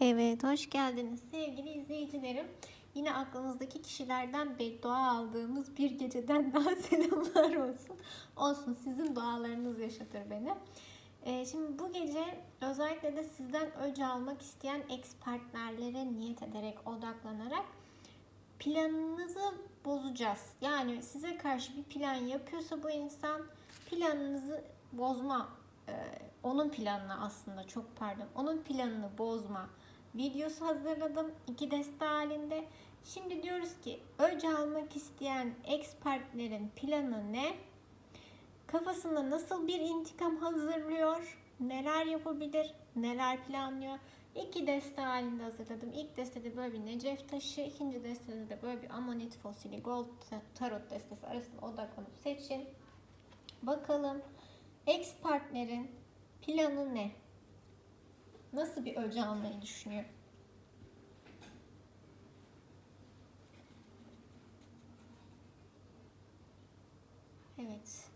Evet, hoş geldiniz sevgili izleyicilerim. Yine aklınızdaki kişilerden beddua aldığımız bir geceden daha selamlar olsun. Olsun, sizin dualarınız yaşatır beni. Ee, şimdi bu gece özellikle de sizden öc almak isteyen ex partnerlere niyet ederek, odaklanarak planınızı bozacağız. Yani size karşı bir plan yapıyorsa bu insan planınızı bozma, e, onun planını aslında çok pardon, onun planını bozma videosu hazırladım. iki deste halinde. Şimdi diyoruz ki öc almak isteyen ex partnerin planı ne? Kafasında nasıl bir intikam hazırlıyor? Neler yapabilir? Neler planlıyor? İki deste halinde hazırladım. İlk destede böyle bir necef taşı, ikinci destede de böyle bir amonit fosili gold tarot destesi arasında odaklanıp seçin. Bakalım ex partnerin planı ne? Nasıl bir öce almayı düşünüyor? Evet.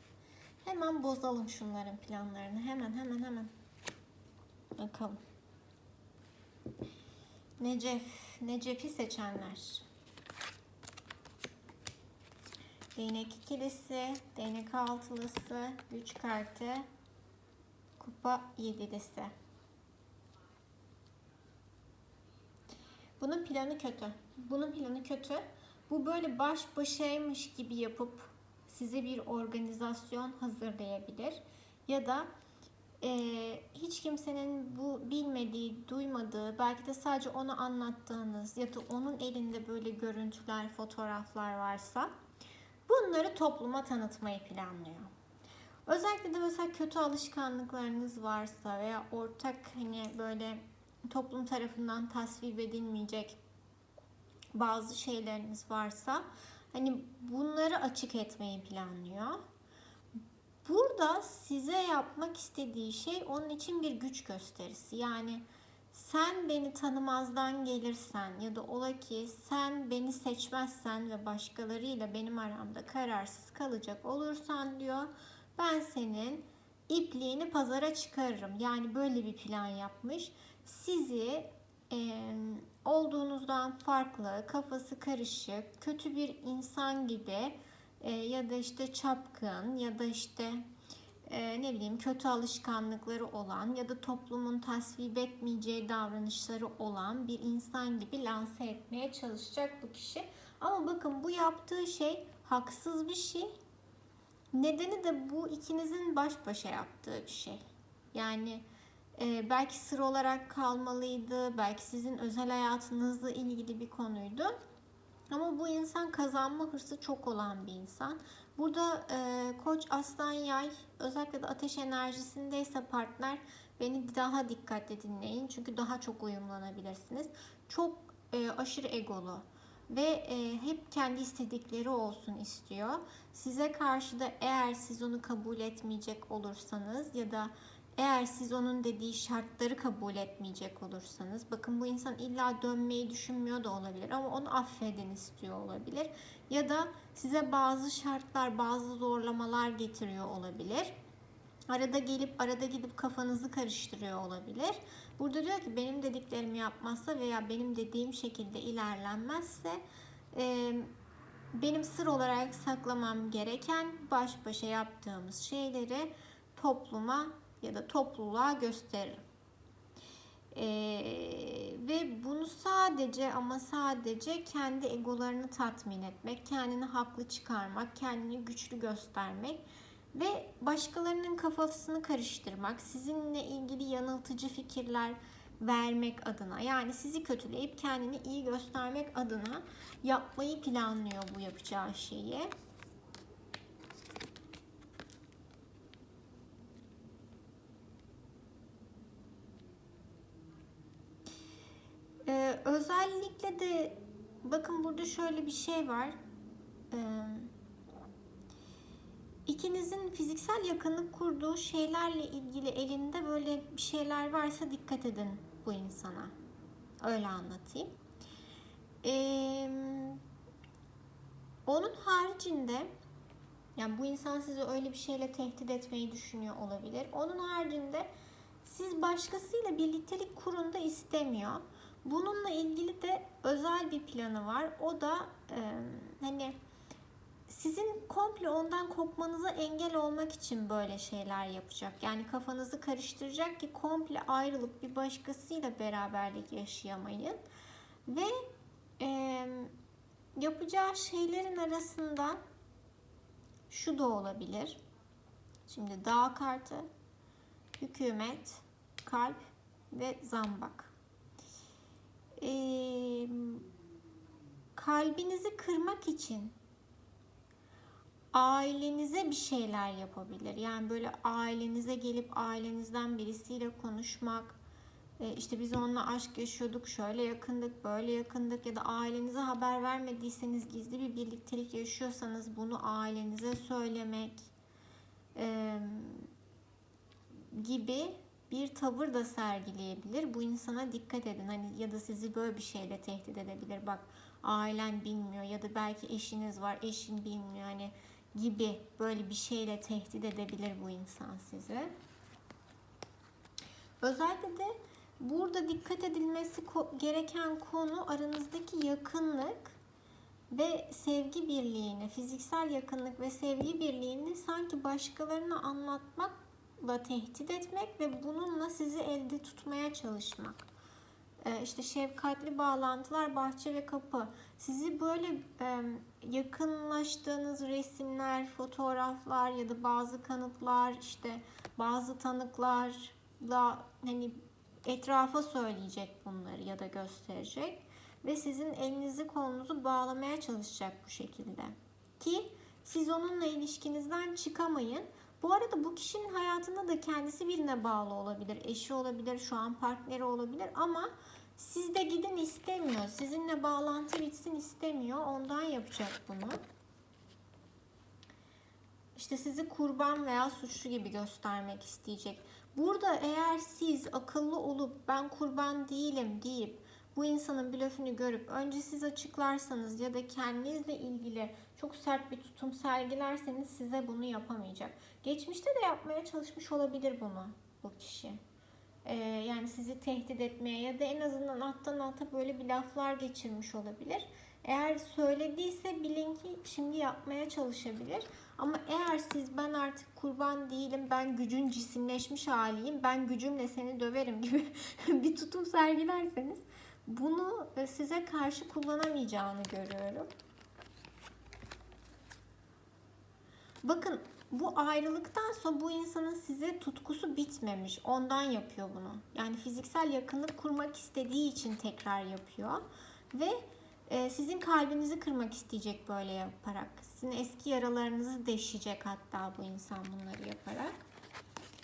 Hemen bozalım şunların planlarını. Hemen hemen hemen. Bakalım. Necef. Necef'i seçenler. Değnek ikilisi, değnek altılısı, güç kartı, kupa yedilisi. Bunun planı kötü. Bunun planı kötü. Bu böyle baş başaymış gibi yapıp size bir organizasyon hazırlayabilir. Ya da e, hiç kimsenin bu bilmediği, duymadığı, belki de sadece ona anlattığınız ya da onun elinde böyle görüntüler, fotoğraflar varsa bunları topluma tanıtmayı planlıyor. Özellikle de mesela kötü alışkanlıklarınız varsa veya ortak hani böyle toplum tarafından tasvip edilmeyecek bazı şeyleriniz varsa hani bunları açık etmeyi planlıyor. Burada size yapmak istediği şey onun için bir güç gösterisi. Yani sen beni tanımazdan gelirsen ya da ola ki sen beni seçmezsen ve başkalarıyla benim aramda kararsız kalacak olursan diyor ben senin ipliğini pazara çıkarırım. Yani böyle bir plan yapmış. Sizi e, olduğunuzdan farklı, kafası karışık, kötü bir insan gibi e, ya da işte çapkın ya da işte e, ne bileyim kötü alışkanlıkları olan ya da toplumun tasvip etmeyeceği davranışları olan bir insan gibi lanse etmeye çalışacak bu kişi. Ama bakın bu yaptığı şey haksız bir şey. Nedeni de bu ikinizin baş başa yaptığı bir şey. Yani e, belki sır olarak kalmalıydı, belki sizin özel hayatınızla ilgili bir konuydu. Ama bu insan kazanma hırsı çok olan bir insan. Burada e, koç aslan yay özellikle de ateş enerjisindeyse partner beni daha dikkatli dinleyin. Çünkü daha çok uyumlanabilirsiniz. Çok e, aşırı egolu ve e, hep kendi istedikleri olsun istiyor. Size karşı da eğer siz onu kabul etmeyecek olursanız ya da eğer siz onun dediği şartları kabul etmeyecek olursanız, bakın bu insan illa dönmeyi düşünmüyor da olabilir ama onu affedin istiyor olabilir. Ya da size bazı şartlar, bazı zorlamalar getiriyor olabilir. Arada gelip arada gidip kafanızı karıştırıyor olabilir. Burada diyor ki benim dediklerimi yapmazsa veya benim dediğim şekilde ilerlenmezse e, benim sır olarak saklamam gereken baş başa yaptığımız şeyleri topluma ya da topluluğa gösteririm. Ee, ve bunu sadece ama sadece kendi egolarını tatmin etmek, kendini haklı çıkarmak, kendini güçlü göstermek ve başkalarının kafasını karıştırmak, sizinle ilgili yanıltıcı fikirler vermek adına yani sizi kötüleyip kendini iyi göstermek adına yapmayı planlıyor bu yapacağı şeyi. Ee, özellikle de bakın burada şöyle bir şey var. Ee, ikinizin fiziksel yakınlık kurduğu şeylerle ilgili elinde böyle bir şeyler varsa dikkat edin bu insana. Öyle anlatayım. Ee, onun haricinde yani bu insan sizi öyle bir şeyle tehdit etmeyi düşünüyor olabilir. Onun haricinde siz başkasıyla birliktelik kurun da istemiyor. Bununla ilgili de özel bir planı var. O da e, hani sizin komple ondan kopmanıza engel olmak için böyle şeyler yapacak. Yani kafanızı karıştıracak ki komple ayrılıp bir başkasıyla beraberlik yaşayamayın. Ve e, yapacağı şeylerin arasında şu da olabilir. Şimdi dağ kartı, hükümet, kalp ve zambak. Ee, kalbinizi kırmak için ailenize bir şeyler yapabilir. Yani böyle ailenize gelip ailenizden birisiyle konuşmak, e, işte biz onunla aşk yaşıyorduk, şöyle yakındık, böyle yakındık ya da ailenize haber vermediyseniz gizli bir birliktelik yaşıyorsanız bunu ailenize söylemek e, gibi bir tavır da sergileyebilir. Bu insana dikkat edin. Hani ya da sizi böyle bir şeyle tehdit edebilir. Bak ailen bilmiyor ya da belki eşiniz var, eşin bilmiyor. Hani gibi böyle bir şeyle tehdit edebilir bu insan sizi. Özellikle de burada dikkat edilmesi gereken konu aranızdaki yakınlık ve sevgi birliğini, fiziksel yakınlık ve sevgi birliğini sanki başkalarına anlatmakla tehdit etmek ve bununla sizi elde tutmaya çalışmak. Ee, işte şefkatli bağlantılar, bahçe ve kapı. Sizi böyle yakınlaştığınız resimler, fotoğraflar ya da bazı kanıtlar, işte bazı tanıklarla hani etrafa söyleyecek bunları ya da gösterecek ve sizin elinizi kolunuzu bağlamaya çalışacak bu şekilde. Ki siz onunla ilişkinizden çıkamayın. Bu arada bu kişinin hayatında da kendisi birine bağlı olabilir. Eşi olabilir, şu an partneri olabilir ama siz de gidin istemiyor. Sizinle bağlantı bitsin istemiyor. Ondan yapacak bunu. İşte sizi kurban veya suçlu gibi göstermek isteyecek. Burada eğer siz akıllı olup ben kurban değilim deyip bu insanın blöfünü görüp önce siz açıklarsanız ya da kendinizle ilgili çok sert bir tutum sergilerseniz size bunu yapamayacak. Geçmişte de yapmaya çalışmış olabilir bunu bu kişi. Ee, yani sizi tehdit etmeye ya da en azından alttan alta böyle bir laflar geçirmiş olabilir. Eğer söylediyse bilin ki şimdi yapmaya çalışabilir. Ama eğer siz ben artık kurban değilim, ben gücün cisimleşmiş haliyim, ben gücümle seni döverim gibi bir tutum sergilerseniz bunu e, size karşı kullanamayacağını görüyorum. Bakın bu ayrılıktan sonra bu insanın size tutkusu bitmemiş. Ondan yapıyor bunu. Yani fiziksel yakınlık kurmak istediği için tekrar yapıyor. Ve e, sizin kalbinizi kırmak isteyecek böyle yaparak. Sizin eski yaralarınızı deşecek hatta bu insan bunları yaparak.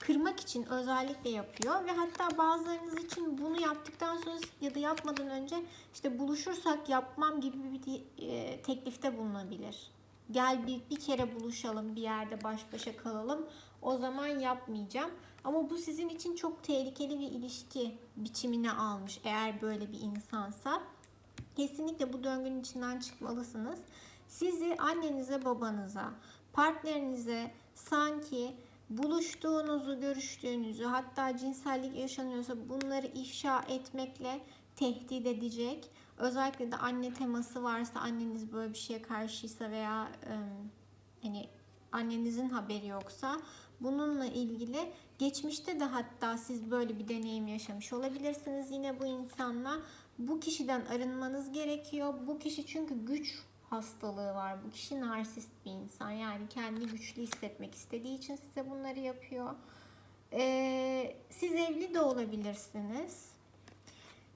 Kırmak için özellikle yapıyor ve hatta bazılarınız için bunu yaptıktan sonra ya da yapmadan önce işte buluşursak yapmam gibi bir e, teklifte bulunabilir gel bir, bir kere buluşalım bir yerde baş başa kalalım o zaman yapmayacağım. Ama bu sizin için çok tehlikeli bir ilişki biçimine almış eğer böyle bir insansa. Kesinlikle bu döngünün içinden çıkmalısınız. Sizi annenize, babanıza, partnerinize sanki buluştuğunuzu, görüştüğünüzü, hatta cinsellik yaşanıyorsa bunları ifşa etmekle tehdit edecek Özellikle de anne teması varsa anneniz böyle bir şeye karşıysa veya e, hani annenizin haberi yoksa bununla ilgili geçmişte de hatta siz böyle bir deneyim yaşamış olabilirsiniz yine bu insanla. Bu kişiden arınmanız gerekiyor. Bu kişi çünkü güç hastalığı var. Bu kişi narsist bir insan. Yani kendi güçlü hissetmek istediği için size bunları yapıyor. Ee, siz evli de olabilirsiniz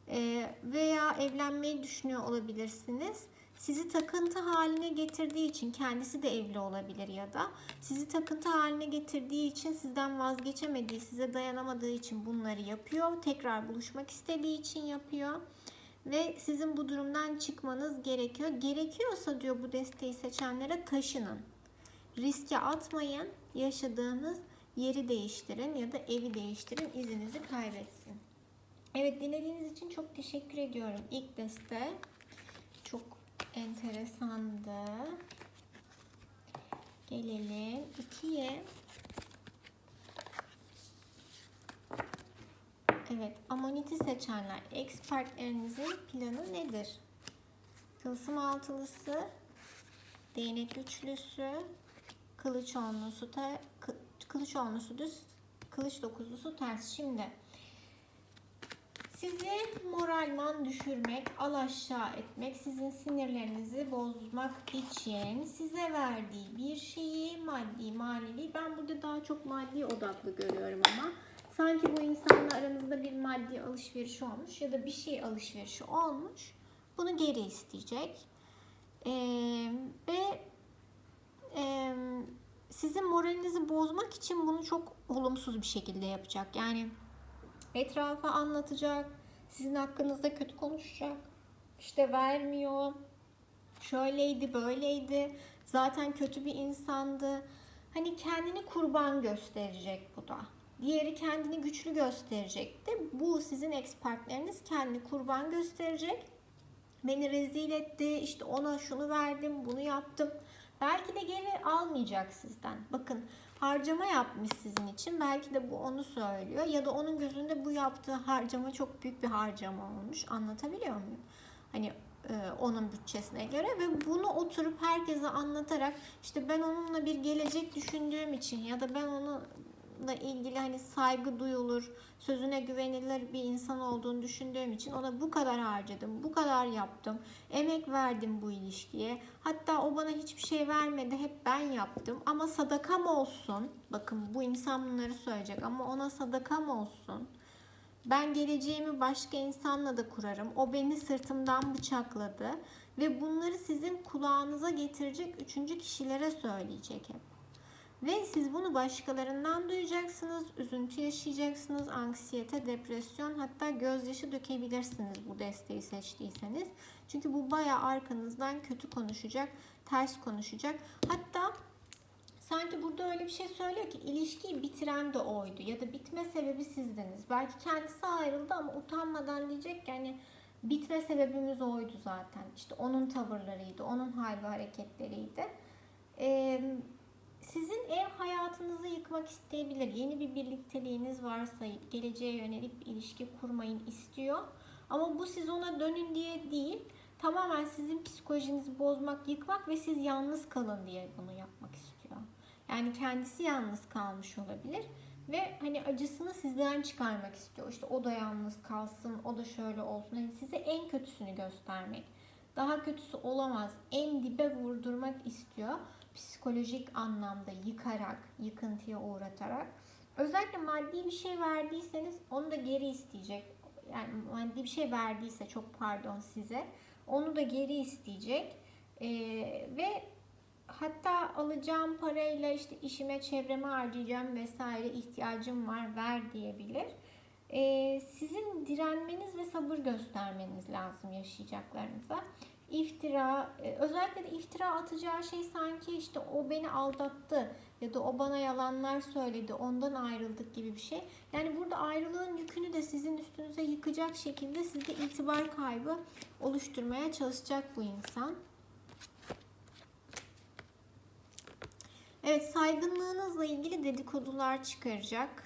ee, veya evlenmeyi düşünüyor olabilirsiniz. Sizi takıntı haline getirdiği için kendisi de evli olabilir ya da sizi takıntı haline getirdiği için sizden vazgeçemediği, size dayanamadığı için bunları yapıyor. Tekrar buluşmak istediği için yapıyor. Ve sizin bu durumdan çıkmanız gerekiyor. Gerekiyorsa diyor bu desteği seçenlere taşının. Riske atmayın. Yaşadığınız yeri değiştirin ya da evi değiştirin. izinizi kaybetsin. Evet dinlediğiniz için çok teşekkür ediyorum. İlk deste çok enteresandı. Gelelim ikiye. Evet, amoniti seçenler. Ex partnerinizin planı nedir? Tılsım altılısı, değnek üçlüsü, kılıç onlusu, kı- kılıç onlusu düz, kılıç dokuzlusu ters. Şimdi sizi moralman düşürmek, alaşağı etmek, sizin sinirlerinizi bozmak için size verdiği bir şeyi maddi, manevi, ben burada daha çok maddi odaklı görüyorum ama sanki bu insanla aranızda bir maddi alışveriş olmuş ya da bir şey alışverişi olmuş. Bunu geri isteyecek. Ee, ve e, sizin moralinizi bozmak için bunu çok olumsuz bir şekilde yapacak. Yani etrafa anlatacak, sizin hakkınızda kötü konuşacak. İşte vermiyor, şöyleydi, böyleydi, zaten kötü bir insandı. Hani kendini kurban gösterecek bu da. Diğeri kendini güçlü gösterecekti. Bu sizin ex partneriniz kendini kurban gösterecek. Beni rezil etti, işte ona şunu verdim, bunu yaptım. Belki de geri almayacak sizden. Bakın harcama yapmış sizin için. Belki de bu onu söylüyor. Ya da onun gözünde bu yaptığı harcama çok büyük bir harcama olmuş. Anlatabiliyor muyum? Hani e, onun bütçesine göre ve bunu oturup herkese anlatarak işte ben onunla bir gelecek düşündüğüm için ya da ben onunla ilgili hani saygı duyulur, sözüne güvenilir bir insan olduğunu düşündüğüm için ona bu kadar harcadım, bu kadar yaptım, emek verdim bu ilişkiye. Hatta o bana hiçbir şey vermedi, hep ben yaptım ama sadakam olsun. Bakın bu insan bunları söyleyecek ama ona sadakam olsun. Ben geleceğimi başka insanla da kurarım. O beni sırtımdan bıçakladı ve bunları sizin kulağınıza getirecek üçüncü kişilere söyleyecek hep. Ve siz bunu başkalarından duyacaksınız, üzüntü yaşayacaksınız, anksiyete, depresyon hatta gözyaşı dökebilirsiniz bu desteği seçtiyseniz. Çünkü bu bayağı arkanızdan kötü konuşacak, ters konuşacak. Hatta sanki burada öyle bir şey söylüyor ki ilişkiyi bitiren de oydu ya da bitme sebebi sizdiniz. Belki kendisi ayrıldı ama utanmadan diyecek ki hani bitme sebebimiz oydu zaten. İşte onun tavırlarıydı, onun hal ve hareketleriydi. Ee, sizin ev hayatınızı yıkmak isteyebilir. Yeni bir birlikteliğiniz varsa geleceğe yönelik bir ilişki kurmayın istiyor. Ama bu siz ona dönün diye değil. Tamamen sizin psikolojinizi bozmak, yıkmak ve siz yalnız kalın diye bunu yapmak istiyor. Yani kendisi yalnız kalmış olabilir ve hani acısını sizden çıkarmak istiyor. İşte o da yalnız kalsın, o da şöyle olsun. Hani size en kötüsünü göstermek. Daha kötüsü olamaz. En dibe vurdurmak istiyor psikolojik anlamda yıkarak, yıkıntıya uğratarak. Özellikle maddi bir şey verdiyseniz onu da geri isteyecek. Yani maddi bir şey verdiyse çok pardon size onu da geri isteyecek. Ee, ve hatta alacağım parayla işte işime çevreme harcayacağım vesaire ihtiyacım var ver diyebilir. Ee, sizin direnmeniz ve sabır göstermeniz lazım yaşayacaklarınıza iftira, e, özellikle de iftira atacağı şey sanki işte o beni aldattı ya da o bana yalanlar söyledi, ondan ayrıldık gibi bir şey. Yani burada ayrılığın yükünü de sizin üstünüze yıkacak şekilde sizde itibar kaybı oluşturmaya çalışacak bu insan. Evet, saygınlığınızla ilgili dedikodular çıkaracak.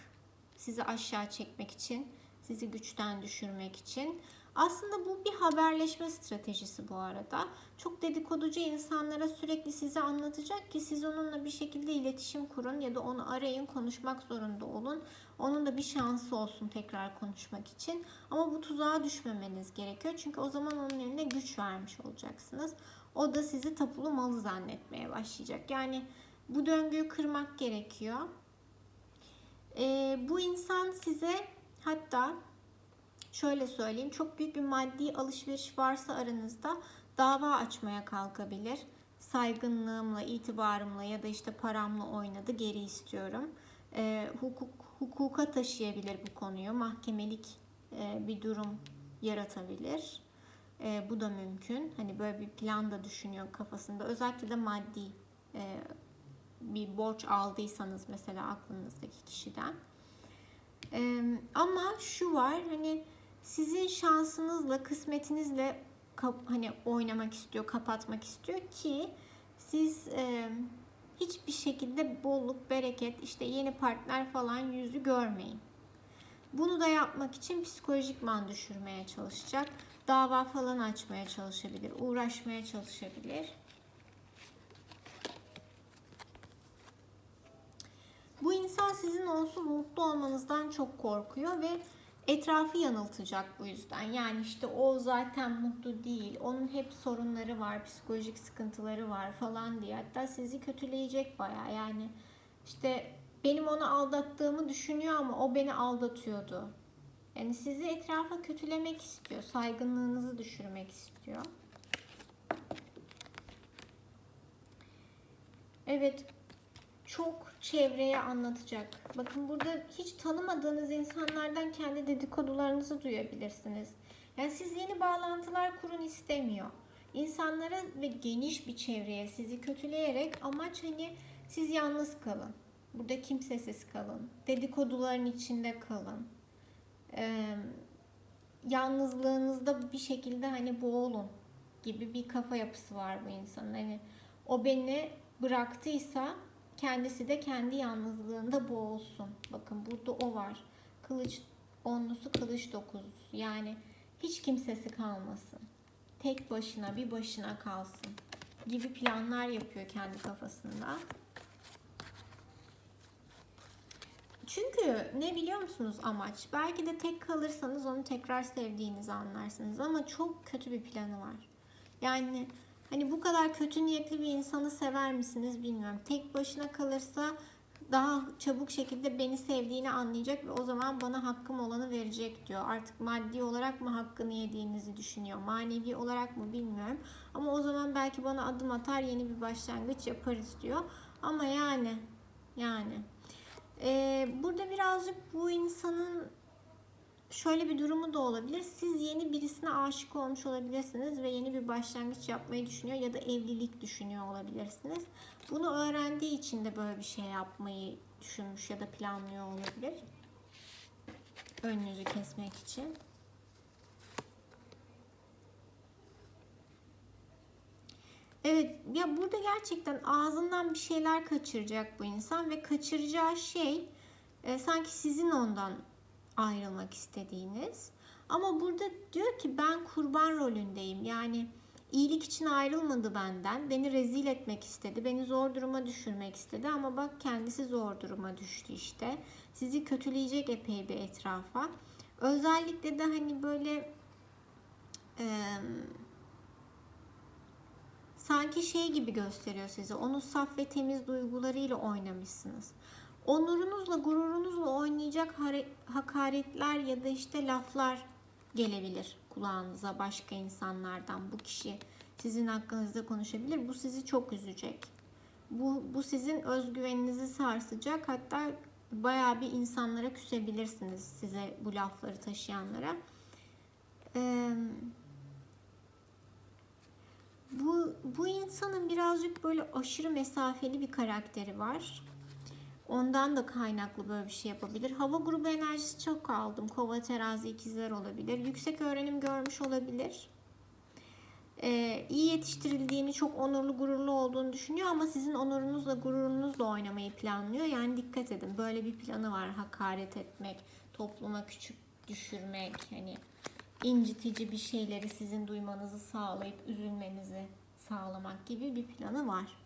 Sizi aşağı çekmek için, sizi güçten düşürmek için. Aslında bu bir haberleşme stratejisi bu arada. Çok dedikoducu insanlara sürekli size anlatacak ki siz onunla bir şekilde iletişim kurun ya da onu arayın, konuşmak zorunda olun. Onun da bir şansı olsun tekrar konuşmak için. Ama bu tuzağa düşmemeniz gerekiyor. Çünkü o zaman onun eline güç vermiş olacaksınız. O da sizi tapulu malı zannetmeye başlayacak. Yani bu döngüyü kırmak gerekiyor. Ee, bu insan size hatta şöyle söyleyeyim çok büyük bir maddi alışveriş varsa aranızda dava açmaya kalkabilir. Saygınlığımla, itibarımla ya da işte paramla oynadı geri istiyorum. E, hukuk hukuka taşıyabilir bu konuyu. Mahkemelik e, bir durum yaratabilir. E, bu da mümkün. Hani böyle bir plan da düşünüyor kafasında. Özellikle de maddi e, bir borç aldıysanız mesela aklınızdaki kişiden. E, ama şu var hani sizin şansınızla, kısmetinizle hani oynamak istiyor, kapatmak istiyor ki siz e, hiçbir şekilde bolluk, bereket, işte yeni partner falan yüzü görmeyin. Bunu da yapmak için psikolojikman düşürmeye çalışacak. Dava falan açmaya çalışabilir, uğraşmaya çalışabilir. Bu insan sizin onsuz mutlu olmanızdan çok korkuyor ve etrafı yanıltacak bu yüzden. Yani işte o zaten mutlu değil, onun hep sorunları var, psikolojik sıkıntıları var falan diye. Hatta sizi kötüleyecek bayağı yani işte benim onu aldattığımı düşünüyor ama o beni aldatıyordu. Yani sizi etrafa kötülemek istiyor, saygınlığınızı düşürmek istiyor. Evet, çok çevreye anlatacak. Bakın burada hiç tanımadığınız insanlardan kendi dedikodularınızı duyabilirsiniz. Yani siz yeni bağlantılar kurun istemiyor. İnsanlara ve geniş bir çevreye sizi kötüleyerek amaç hani siz yalnız kalın. Burada kimsesiz kalın. Dedikoduların içinde kalın. Ee, yalnızlığınızda bir şekilde hani boğulun gibi bir kafa yapısı var bu insanın. Hani o beni bıraktıysa kendisi de kendi yalnızlığında boğulsun. Bakın burada o var. Kılıç onlusu, kılıç dokuzlusu. Yani hiç kimsesi kalmasın. Tek başına, bir başına kalsın gibi planlar yapıyor kendi kafasında. Çünkü ne biliyor musunuz amaç? Belki de tek kalırsanız onu tekrar sevdiğinizi anlarsınız ama çok kötü bir planı var. Yani hani bu kadar kötü niyetli bir insanı sever misiniz bilmiyorum. Tek başına kalırsa daha çabuk şekilde beni sevdiğini anlayacak ve o zaman bana hakkım olanı verecek diyor. Artık maddi olarak mı hakkını yediğinizi düşünüyor. Manevi olarak mı bilmiyorum. Ama o zaman belki bana adım atar yeni bir başlangıç yaparız diyor. Ama yani yani ee, burada birazcık bu insanın şöyle bir durumu da olabilir. Siz yeni birisine aşık olmuş olabilirsiniz ve yeni bir başlangıç yapmayı düşünüyor ya da evlilik düşünüyor olabilirsiniz. Bunu öğrendiği için de böyle bir şey yapmayı düşünmüş ya da planlıyor olabilir. Önünüzü kesmek için. Evet ya burada gerçekten ağzından bir şeyler kaçıracak bu insan ve kaçıracağı şey e, sanki sizin ondan ayrılmak istediğiniz. Ama burada diyor ki ben kurban rolündeyim. Yani iyilik için ayrılmadı benden. Beni rezil etmek istedi. Beni zor duruma düşürmek istedi. Ama bak kendisi zor duruma düştü işte. Sizi kötüleyecek epey bir etrafa. Özellikle de hani böyle e, sanki şey gibi gösteriyor sizi. Onun saf ve temiz duygularıyla oynamışsınız. Onurunuzla, gururunuzla oynayacak hakaretler ya da işte laflar gelebilir kulağınıza başka insanlardan. Bu kişi sizin hakkınızda konuşabilir. Bu sizi çok üzecek. Bu, bu sizin özgüveninizi sarsacak. Hatta bayağı bir insanlara küsebilirsiniz size bu lafları taşıyanlara. Ee, bu, bu insanın birazcık böyle aşırı mesafeli bir karakteri var. Ondan da kaynaklı böyle bir şey yapabilir. Hava grubu enerjisi çok aldım. Kova, terazi, ikizler olabilir. Yüksek öğrenim görmüş olabilir. Ee, iyi yetiştirildiğini, çok onurlu, gururlu olduğunu düşünüyor ama sizin onurunuzla, gururunuzla oynamayı planlıyor. Yani dikkat edin. Böyle bir planı var. Hakaret etmek, topluma küçük düşürmek, hani incitici bir şeyleri sizin duymanızı sağlayıp üzülmenizi sağlamak gibi bir planı var.